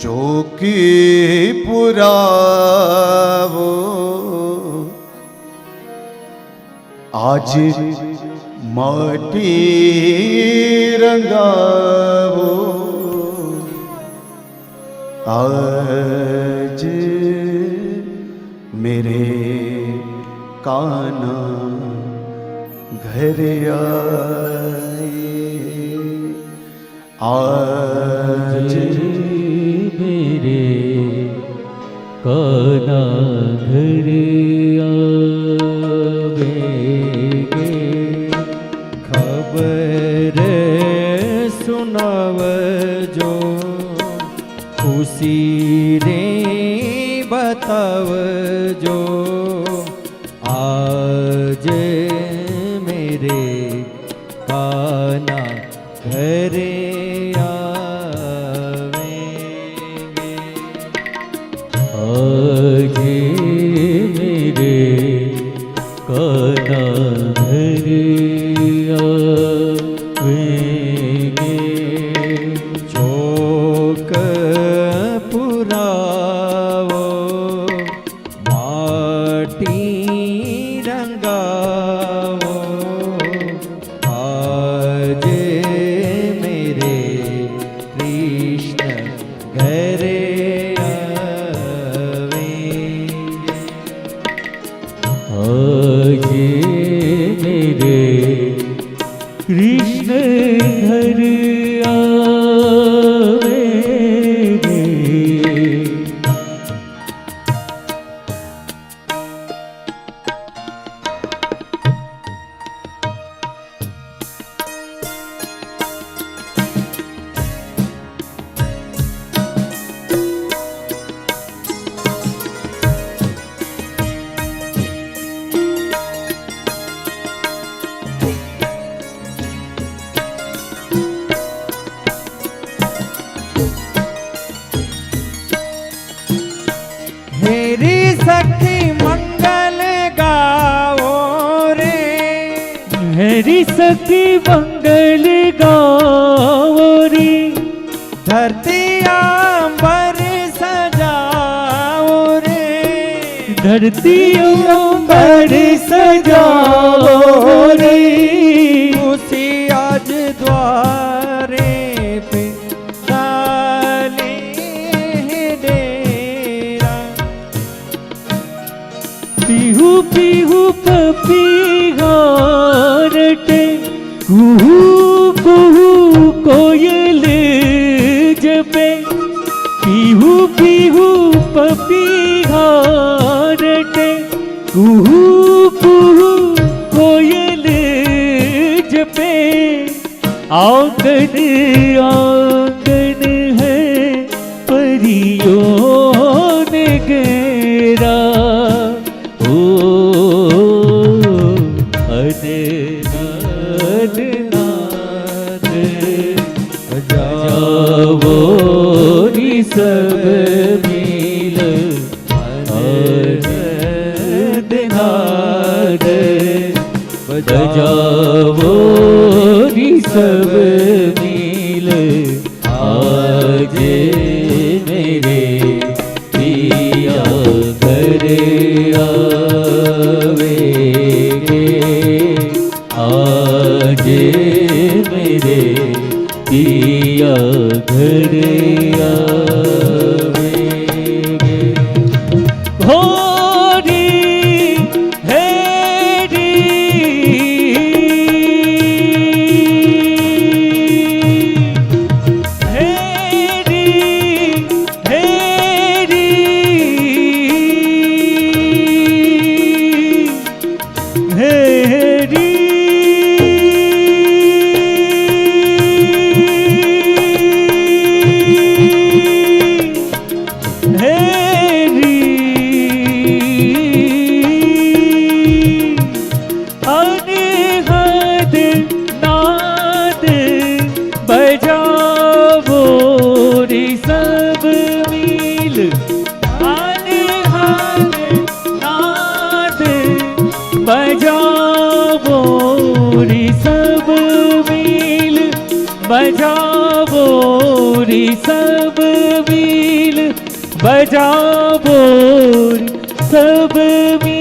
चौकी पुरावो। आज माटी रंगावो। आज मेरे काना घर आए। आज કના ઘરે આવે ખબર સુનાવજો ખુશી રે બતાવજો આજે મેરે કાના ઘરે Hare मेरी शक्ति मंगल गाओ रे। मेरी शक्ति मंगल गाओ रे। धरती आंबर सजाओ रे। धरती आंबर सजाओ रे। पिहारटे कुहू कुहू कोयल जपे पीहू पीहू पपीहारटे कुहू નટનાથ જાવો ની સબ મિલ નટનાથ જાવો ની સબ મિલ આજે आज मेरे पिया घर बजावो रे सब वील बजावो रे सब वील बजावो रे सब वील